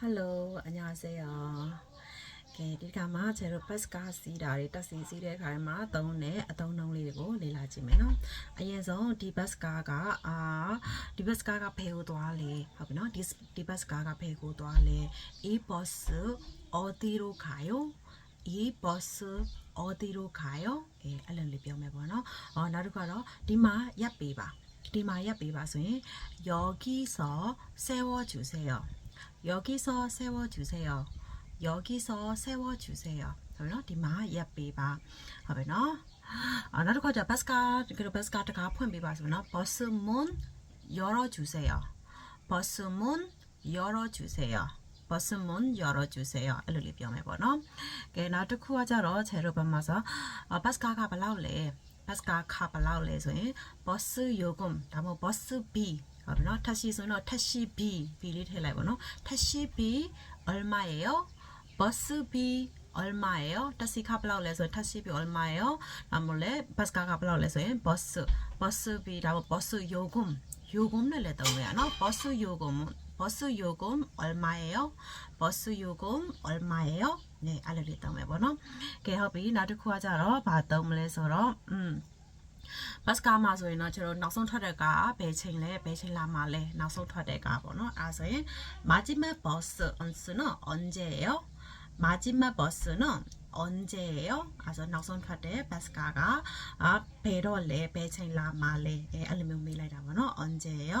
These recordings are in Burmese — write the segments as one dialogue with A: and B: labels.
A: Hello 안녕하세요ကဲဒီကမှာကျတော့ bus ကားစီးတာတွေတက်စီစီးတဲ့ခါမှာသုံးတဲ့အသုံးနှုန်းလေးတွေကိုလေ့လာကြည့်မယ်နော်အရင်ဆုံးဒီ bus ကားကအာဒီ bus ကားကဖယ်ကိုသွားလေဟုတ်ပြီနော်ဒီဒီ bus ကားကဖယ်ကိုသွားလေ e bus 어디로 가요 이 버스 어디로 가요? 예, အဲ့လိုလေးပြောမယ်ပေါ့နော်။အော်နောက်တစ်ခါတော့ဒီမှာရပ်ပေးပါ။ဒီမှာရပ်ပေးပါဆိုရင် 여기서 세워 주세요. 여기서 세워 주세요. 여기서 세워 주세요. ဟုတ်ပြီနော်ဒီမှာရပ်ပေးပါ။ဟုတ်ပြီနော်။အော်နောက်တစ်ခါကျဘတ်စကာဒီလိုဘတ်စကာတကားဖွင့်ပေးပါဆိုနော်။ 버스 문 열어 주세요. 버스 문 열어 주세요. 버스 문 열어 주세요. အဲ့လိုလေးပြောမယ်ပေါ့နော်။ကဲနောက်တစ်ခုကကြတော့ခြေတို့ဘက်မှာဆိုဘတ်စကာကဘယ်လောက်လဲ။ဘတ်စကာခဘယ်လောက်လဲဆိုရင် 버스 요금 ဒါမှမဟုတ် 버스 B ဟုတ်ပြီနော်။택시ဆိုရင်တော့ 택시 B B လေးထည့်လိုက်ပါနော်။ 택시 B 얼마예요? 버스 B 얼마예요? 택시 카ဘယ်လောက်လဲဆိုရင် 택시 B 얼마예요? ဒါမှမဟုတ်လဲဘတ်စကာကဘယ်လောက်လဲဆိုရင် 버스 버스 B ဒါမှမဟုတ် 버스 요금 요금 နဲ့လည်းသုံးရအောင်နော် 버스 요금 버스 요금 얼마예요? 버스 요금 얼마예요? 네, အဲ့လိုလေးသုံးမယ်ပေါ့နော်။ကဲဟုတ်ပြီနောက်တစ်ခုကကြတော့ဘာသုံးမလဲဆိုတော့อืม ဘတ်စကားမှာဆိုရင်တော့ကျွန်တော်နောက်ဆုံးထွက်တဲ့ကားဘယ်ချိန်လဲဘယ်ချိန်လာမှာလဲနောက်ဆုံးထွက်တဲ့ကားပေါ့နော်အဲဒါဆိုရင် 마지막 버스는 언제예요? 마지막 버스는 언제예요? အဲဆိုနောက်ဆုံးထွက်တဲ့ဘတ်စကားကအာဘယ်တော့လဲဘယ်ချိန်လာမှာလဲအဲအဲ့လိုမျိုးမေးလိုက်တာပေါ့နော် 언제예요?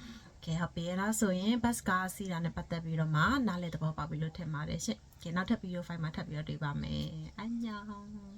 A: ကဲဟုတ်ပြီအဲ့ဒါဆိုရင် bus ကားစီးတာနဲ့ပတ်သက်ပြီးတော့မှနားလည်သဘောပေါက်ပြီလို့ထင်ပါတယ်ရှင်။ကဲနောက်ထပ်ဗီဒီယိုဖိုင်မှာထပ်ပြီးတော့တွေ့ပါမယ်။အန်ညောင်